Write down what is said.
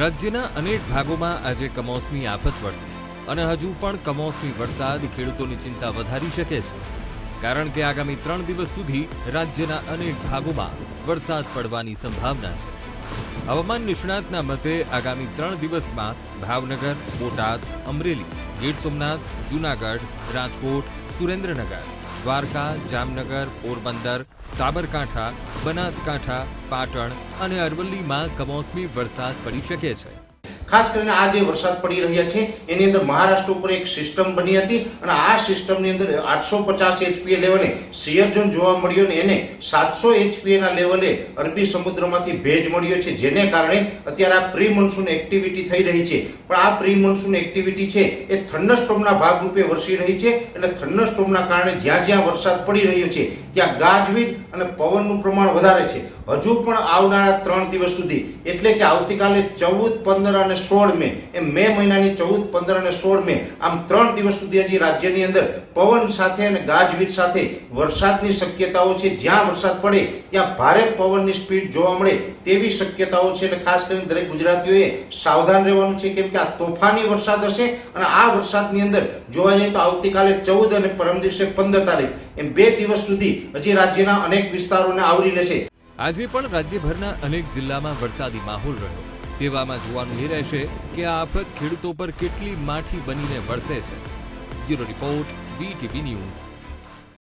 રાજ્યના અનેક ભાગોમાં આજે કમોસમી આફત વરસી અને હજુ પણ કમોસમી વરસાદ ખેડૂતોની ચિંતા વધારી શકે છે. કારણ કે આગામી ત્રણ દિવસ સુધી રાજ્યના અનેક ભાગોમાં વરસાદ પડવાની સંભાવના છે. હવામાન નિષ્ણાતના મતે આગામી ત્રણ દિવસમાં ભાવનગર, બોટાદ, અમરેલી, ગીર સોમનાથ, જૂનાગઢ, રાજકોટ, સુરેન્દ્રનગર દ્વારકા જામનગર પોરબંદર સાબરકાંઠા બનાસકાંઠા પાટણ અને અરવલ્લીમાં કમોસમી વરસાદ પડી શકે છે. ખાસ કરીને આ જે વરસાદ પડી રહ્યા છે, એની અંદર મહારાષ્ટ્ર ઉપર એક સિસ્ટમ બની હતી અને આ સિસ્ટમની અંદર આઠસો પચાસ એચપીએ લેવલે સિયર ઝોન જોવા મળ્યો ને એને સાતસો એચપીએના લેવલે અરબી સમુદ્રમાંથી ભેજ મળ્યો છે, જેને કારણે અત્યારે આ પ્રી મોન્સૂન એક્ટિવિટી થઈ રહી છે. પણ આ પ્રી મોન્સૂન એક્ટિવિટી છે એ થંડરસ્ટોમના ભાગરૂપે વરસી રહી છે એટલે થંડરસ્ટોમના કારણે જ્યાં જ્યાં વરસાદ પડી રહ્યો છે, ત્યાં ગાજવીજ અને પવનનું પ્રમાણ વધારે છે. હજુ પણ આવનારા ત્રણ દિવસ સુધી, એટલે કે આવતીકાલે ચૌદ, પંદર અને સોળ મે, એમ મે મહિનાની ચૌદ, પંદર અને સોળ મે, આમ ત્રણ દિવસ સુધી હજી રાજ્યની અંદર પવન સાથે અને ગાજવીજ સાથે વરસાદની શક્યતાઓ છે. જ્યાં વરસાદ પડે, ત્યાં ભારે પવનની સ્પીડ જોવા મળે તેવી શક્યતાઓ છે. અને ખાસ કરીને દરેક ગુજરાતીઓએ સાવધાન રહેવાનું છે કેમ કે આ તોફાની વરસાદ હશે અને આ વરસાદની અંદર જોવા જઈએ તો આવતીકાલે ચૌદ અને પરમ દિવસે પંદર તારીખ, એમ બે દિવસ સુધી હજી રાજ્યના અનેક વિસ્તારોને આવરી લેશે. આજે પણ રાજ્યભરના અનેક જિલ્લામાં વરસાદી માહોલ રહ્યો. તેવામાં જોવાનું એ રહેશે કે આ આફત ખેડૂતો પર કેટલી માઠી બનીને વરસે છે. Bureau report, V T V news.